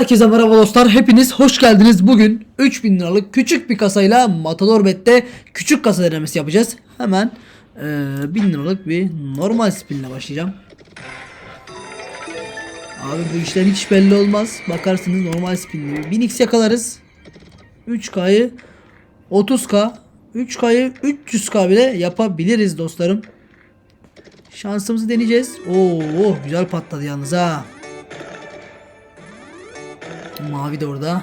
Herkese merhaba dostlar. Hepiniz hoş geldiniz. Bugün 3000 liralık küçük bir kasayla Matador Bet'te küçük kasa denemesi yapacağız. Hemen eee 1000 liralık bir normal spinle başlayacağım. Abi bu işler hiç belli olmaz. Bakarsınız normal spinle 1000x yakalarız. 3K'yı 30K 3K'yı 300K bile yapabiliriz dostlarım. Şansımızı deneyeceğiz. Oo güzel patladı yalnız ha. Mavi de orada.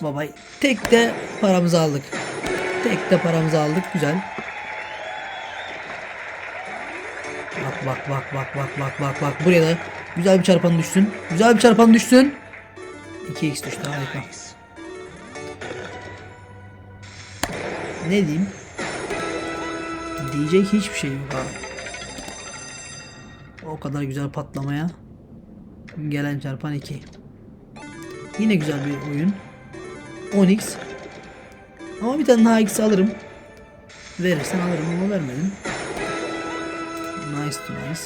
Baba tek de paramızı aldık. Tek de paramızı aldık. Güzel. Bak bak bak bak bak bak bak bak. Buraya da güzel bir çarpan düşsün. Güzel bir çarpan düşsün. 2x düştü harika. Ne diyeyim? Diyecek hiçbir şey yok abi. O kadar güzel patlamaya. Gelen çarpan 2. Yine güzel bir oyun. 10x. Ama bir tane daha x alırım. Verirsen alırım ama vermedim. Nice to nice.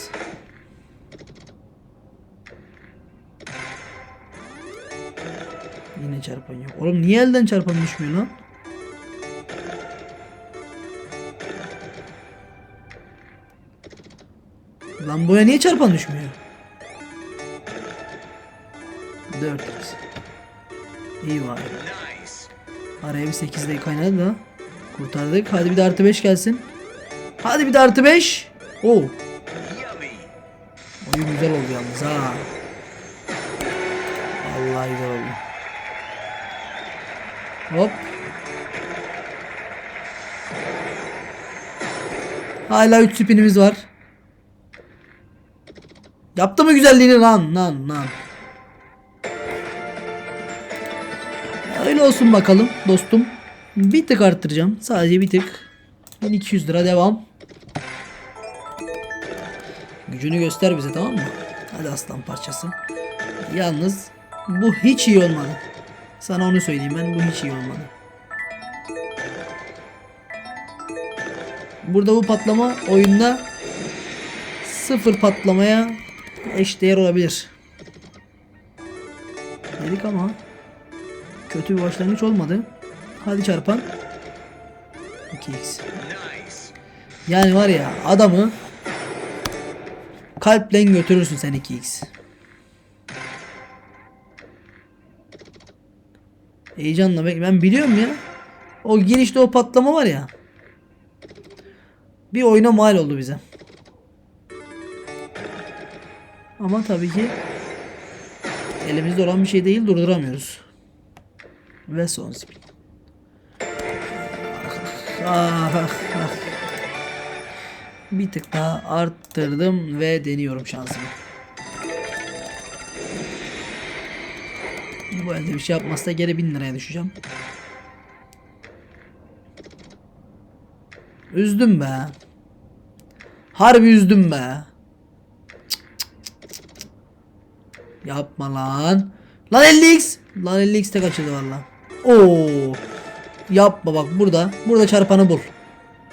Yine çarpan yok. Oğlum niye elden çarpan düşmüyor lan? Lan boya niye çarpan düşmüyor? 4x. İyi var. Araya bir 8 de kaynadı da. Kurtardık. Hadi bir de artı 5 gelsin. Hadi bir de artı 5. Oo. Oyun güzel oldu yalnız ha. Vallahi güzel oldu. Hop. Hala 3 spinimiz var. Yaptı mı güzelliğini lan lan lan. Öyle olsun bakalım dostum. Bir tık arttıracağım. Sadece bir tık. 1200 lira devam. Gücünü göster bize tamam mı? Hadi aslan parçası. Yalnız bu hiç iyi olmadı. Sana onu söyleyeyim ben bu hiç iyi olmadı. Burada bu patlama oyunda sıfır patlamaya eşdeğer olabilir. Dedik ama kötü bir başlangıç olmadı. Hadi çarpan. 2x. Yani var ya adamı kalple götürürsün sen 2x. Heyecanla bek ben biliyorum ya. O girişte o patlama var ya. Bir oyuna mal oldu bize. Ama tabii ki elimizde olan bir şey değil durduramıyoruz. Ve son spin. Ah, ah, ah. Bir tık daha arttırdım ve deniyorum şansımı. Bu elde bir şey yapmazsa geri 1000 liraya düşeceğim. Üzdüm be. Harbi üzdüm be. Yapma lan. Lan 50x. Lan 50x de kaçırdı valla. Oo. Yapma bak burada. Burada çarpanı bul.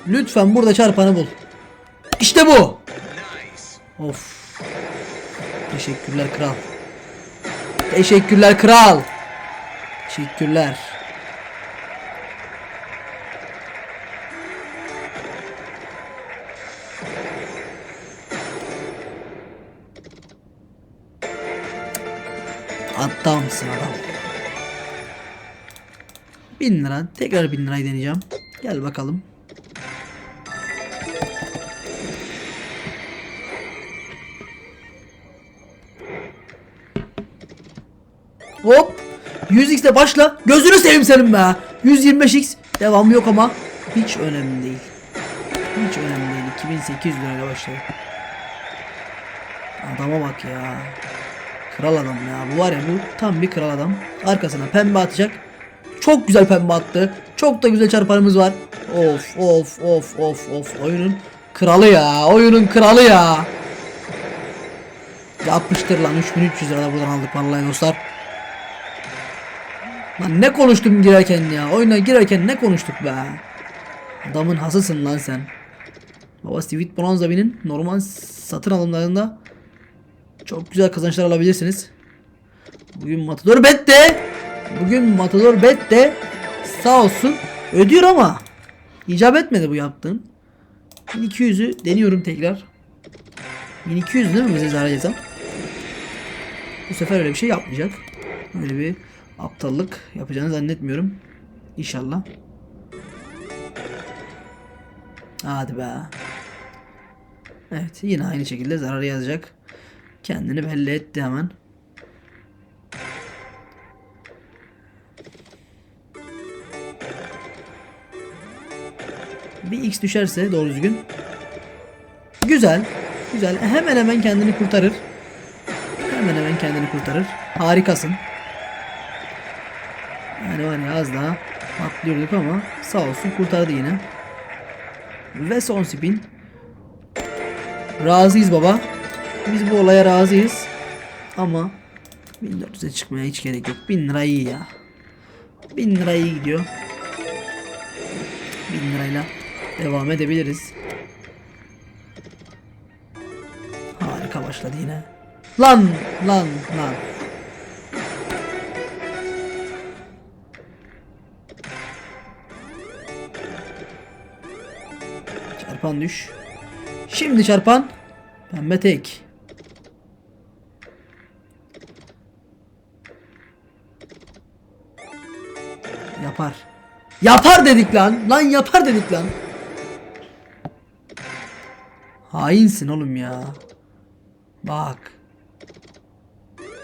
Lütfen burada çarpanı bul. İşte bu. Of. Teşekkürler kral. Teşekkürler kral. Teşekkürler. Adamsın adam. 1000 lira. Tekrar 1000 lirayı deneyeceğim. Gel bakalım. Hop. 100x de başla. Gözünü seveyim senin be. 125x. Devam yok ama. Hiç önemli değil. Hiç önemli değil. 2800 lirayla başladı. Adama bak ya. Kral adam ya. Bu var ya bu tam bir kral adam. Arkasına pembe atacak. Çok güzel pembe attı. Çok da güzel çarpanımız var. Of of of of of. Oyunun kralı ya. Oyunun kralı ya. Yapmıştır lan 3300 lira buradan aldık vallahi dostlar. Lan ne konuştum girerken ya. Oyuna girerken ne konuştuk be. Adamın hasısın lan sen. Baba Sweet Bronzabi'nin normal satın alımlarında çok güzel kazançlar alabilirsiniz. Bugün Matador Bet de Bugün Matador Bet de Sağ olsun Ödüyor ama icap etmedi bu yaptığın. 1200'ü deniyorum tekrar. 1200 değil mi bize zarar yazan Bu sefer öyle bir şey yapmayacak. Öyle bir aptallık yapacağını zannetmiyorum. İnşallah. Hadi be. Evet yine aynı şekilde zarar yazacak. Kendini belli etti hemen Bir x düşerse doğru düzgün. Güzel. Güzel. Hemen hemen kendini kurtarır. Hemen hemen kendini kurtarır. Harikasın. Yani ya az daha atlıyorduk ama sağ olsun kurtardı yine. Ve son spin. Razıyız baba. Biz bu olaya razıyız. Ama 1400'e çıkmaya hiç gerek yok. 1000 lira iyi ya. 1000 lira iyi gidiyor. 1000 lirayla devam edebiliriz. Harika başladı yine. Lan lan lan. Çarpan düş. Şimdi çarpan. Pembe tek. Yapar. Yapar dedik lan. Lan yapar dedik lan. Hainsin oğlum ya. Bak.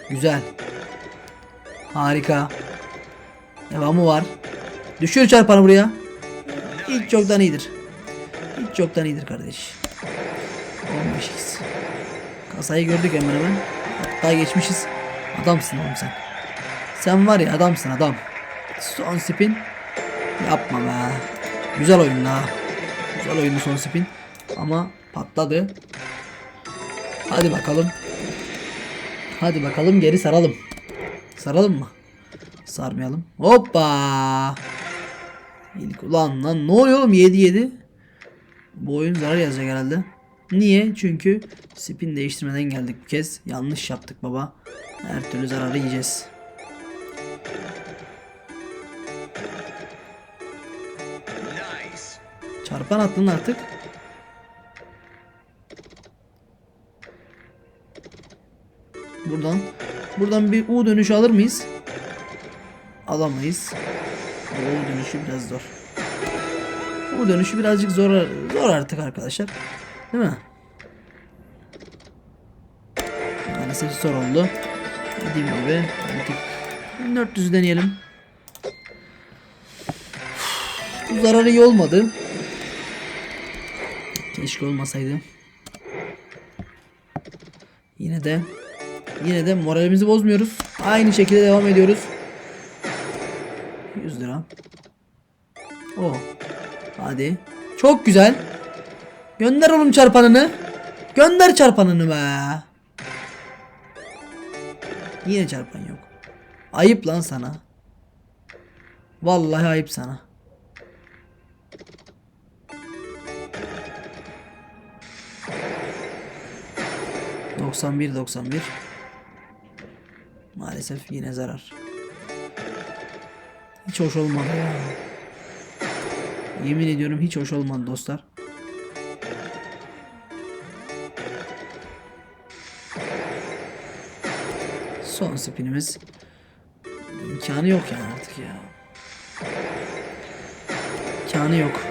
Güzel. Harika. Devamı var. Düşür çarpanı buraya. Hiç çoktan iyidir. Hiç çoktan iyidir kardeş. 15x. Kasayı gördük hemen hemen. Hatta geçmişiz. Adamsın oğlum sen. Sen var ya adamsın adam. Son spin. Yapma be. Güzel oyun ha. Güzel oyundu son spin. Ama patladı. Hadi bakalım. Hadi bakalım geri saralım. Saralım mı? Sarmayalım. Hoppa. İlk ulan lan ne oluyor oğlum 7 7. Bu oyun zarar yazacak herhalde. Niye? Çünkü spin değiştirmeden geldik bu kez. Yanlış yaptık baba. Her türlü zararı yiyeceğiz. Çarpan attın artık. Buradan buradan bir U dönüşü alır mıyız? Alamayız. U dönüşü biraz zor. U dönüşü birazcık zor zor artık arkadaşlar. Değil mi? Maalesef zor oldu. Dediğim gibi artık 1400 deneyelim. Bu zarar iyi olmadı. Keşke olmasaydı. Yine de yine de moralimizi bozmuyoruz. Aynı şekilde devam ediyoruz. 100 lira. Oh. Hadi. Çok güzel. Gönder oğlum çarpanını. Gönder çarpanını be. Yine çarpan yok. Ayıp lan sana. Vallahi ayıp sana. Doksan bir doksan bir. Maalesef yine zarar. Hiç hoş olmadı ya. Yemin ediyorum hiç hoş olmadı dostlar. Son spinimiz. İmkanı yok yani artık ya. İmkanı yok.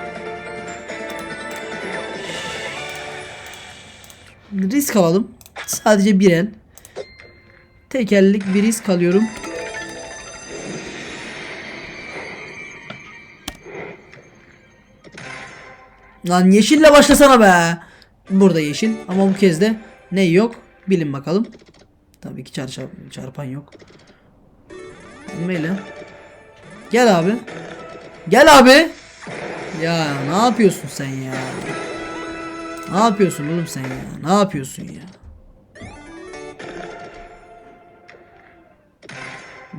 Risk alalım. Sadece bir el. Tek ellik bir risk alıyorum. Lan yeşille başlasana be. Burada yeşil ama bu kez de ne yok bilin bakalım. Tabii ki çar çar- çarpan yok. Böyle. Gel abi. Gel abi. Ya ne yapıyorsun sen ya? Ne yapıyorsun oğlum sen ya? Ne yapıyorsun ya?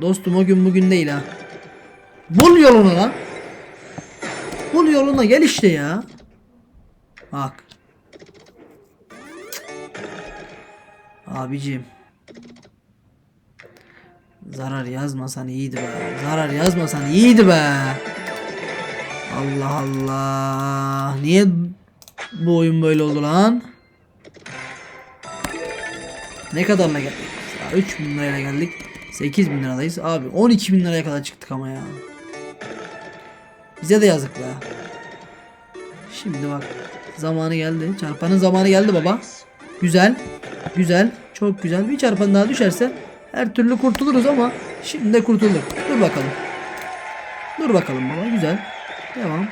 Dostum o gün bugün değil ha. Bul yoluna lan. Bul yoluna gel işte ya. Bak. Abicim. Zarar yazmasan iyiydi be. Zarar yazmasan iyiydi be. Allah Allah. Niye bu oyun böyle oldu lan? Ne kadarla geldik? Ya 3 bin lirayla geldik. 8 bin liradayız. Abi 12 bin liraya kadar çıktık ama ya. Bize de yazık be. Şimdi bak. Zamanı geldi. Çarpanın zamanı geldi baba. Güzel. Güzel. Çok güzel. Bir çarpan daha düşerse her türlü kurtuluruz ama şimdi de kurtulduk. Dur bakalım. Dur bakalım baba. Güzel. Devam.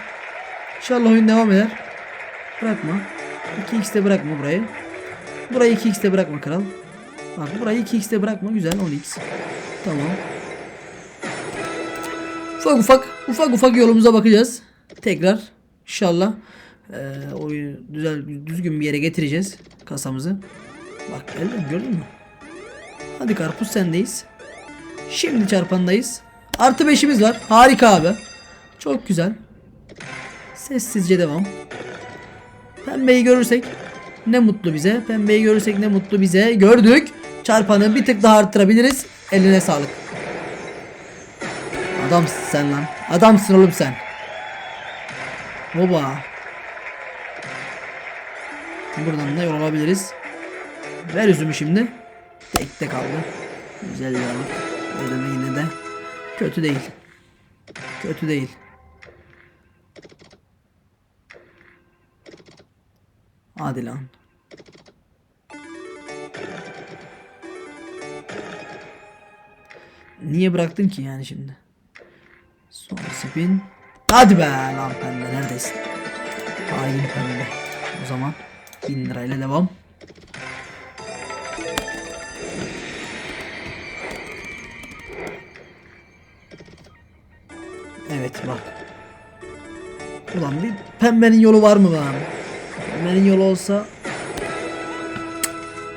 İnşallah oyun devam eder. Bırakma. 2x'te bırakma burayı. Burayı 2x'te bırakma kral. Bak burayı 2x'te bırakma. Güzel 10x. Tamam. Ufak ufak ufak ufak yolumuza bakacağız. Tekrar inşallah eee oyunu güzel düzgün bir yere getireceğiz kasamızı. Bak geldi mi gördün mü? Hadi karpuz sendeyiz. Şimdi çarpandayız. Artı beşimiz var. Harika abi. Çok güzel. Sessizce devam. Pembeyi görürsek ne mutlu bize. Pembeyi görürsek ne mutlu bize. Gördük. Çarpanı bir tık daha arttırabiliriz. Eline sağlık. Adamsın sen lan. Adamsın oğlum sen. Baba. Buradan da yol alabiliriz. Ver üzümü şimdi. Tekte kaldı. Güzel alık. Ödeme yine de. Kötü değil. Kötü değil. Hadi lan. Niye bıraktın ki yani şimdi? Son spin. Hadi be lan pembe neredesin? Hain pembe. O zaman 1000 lirayla devam. Evet bak. Ulan bir pembenin yolu var mı lan? Pembenin yolu olsa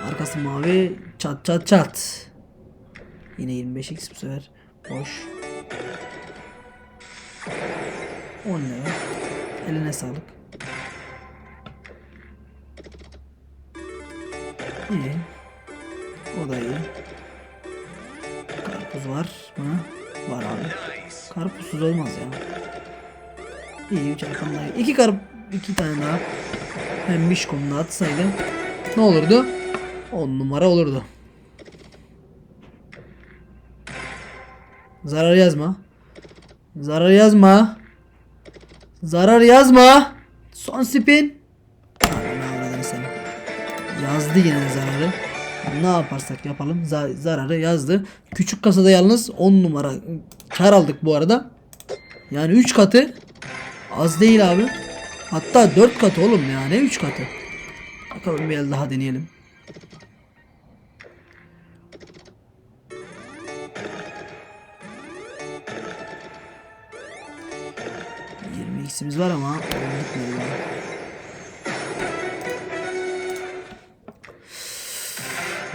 Arkası mavi çat çat çat. Yine 25x bu sefer. Boş. 10 lira. Eline sağlık. İyi. O da iyi. Karpuz var mı? Var abi. Karpuzsuz olmaz ya. İyi üç arkam daha iyi. İki karp iki tane daha pembiş konuda atsaydı ne olurdu? 10 numara olurdu. Zarar yazma. Zarar yazma. Zarar yazma. Son spin. Yazdı yine zararı. Ne yaparsak yapalım za- zararı yazdı. Küçük kasada yalnız 10 numara kar aldık bu arada. Yani 3 katı az değil abi. Hatta 4 katı oğlum ya ne 3 katı. Bakalım bir el daha deneyelim. X'imiz var ama gitmedi ya.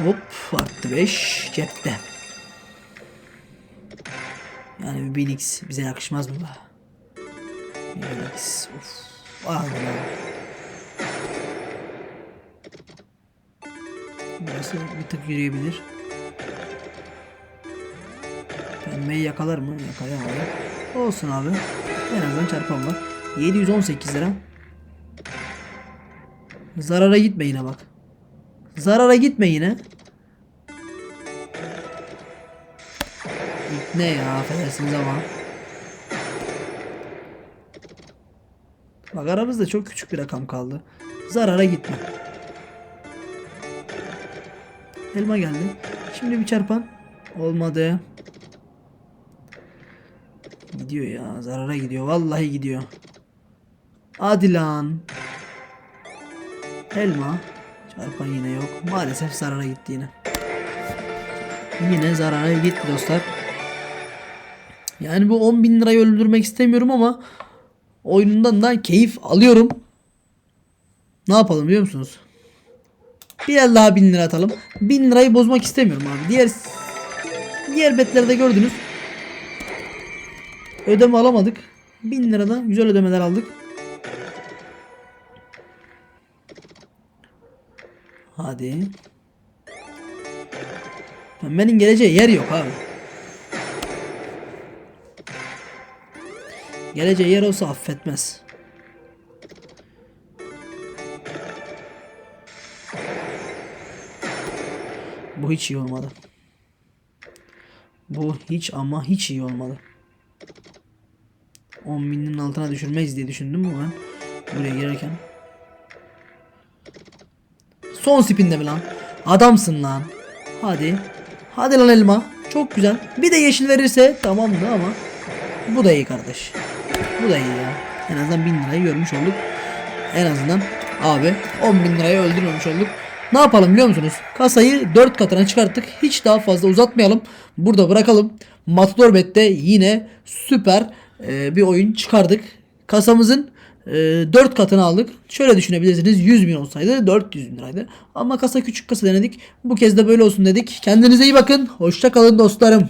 Hop arttı 5 cepte. Yani bir 1000x bize yakışmaz mı be? 1000x of. Ah. Burası bir tık yürüyebilir. Pembeyi yakalar mı? Yakalayamadı. Olsun abi. En azından çarpan var. 718 lira. Zarara gitme yine bak. Zarara gitme yine. Ne ya affedersiniz ama. Bak aramızda çok küçük bir rakam kaldı. Zarara gitme. Elma geldi. Şimdi bir çarpan. Olmadı. Gidiyor ya. Zarara gidiyor. Vallahi gidiyor. Hadi lan. Elma. Çarpan yine yok. Maalesef zarara gitti yine. Yine zarara gitti dostlar. Yani bu 10 bin lirayı öldürmek istemiyorum ama oyunundan da keyif alıyorum. Ne yapalım biliyor musunuz? Bir el daha 1000 lira atalım. 1000 lirayı bozmak istemiyorum abi. Diğer diğer betlerde gördünüz. Ödeme alamadık. 1000 lirada güzel ödemeler aldık. Hadi. Pembenin geleceği yer yok abi. Geleceği yer olsa affetmez. Bu hiç iyi olmadı. Bu hiç ama hiç iyi olmadı. 10 altına düşürmeyiz diye düşündüm mü ben buraya girerken. Son spinde mi lan? Adamsın lan. Hadi. Hadi lan elma. Çok güzel. Bir de yeşil verirse tamamdı ama bu da iyi kardeş. Bu da iyi ya. En azından 1000 lirayı görmüş olduk. En azından abi 10 bin lirayı öldürmemiş olduk. Ne yapalım biliyor musunuz? Kasayı 4 katına çıkarttık. Hiç daha fazla uzatmayalım. Burada bırakalım. Matador Bet'te yine süper e, bir oyun çıkardık. Kasamızın e, 4 katını aldık. Şöyle düşünebilirsiniz 100 bin olsaydı 400 bin liraydı. Ama kasa küçük kasa denedik. Bu kez de böyle olsun dedik. Kendinize iyi bakın. Hoşça kalın dostlarım.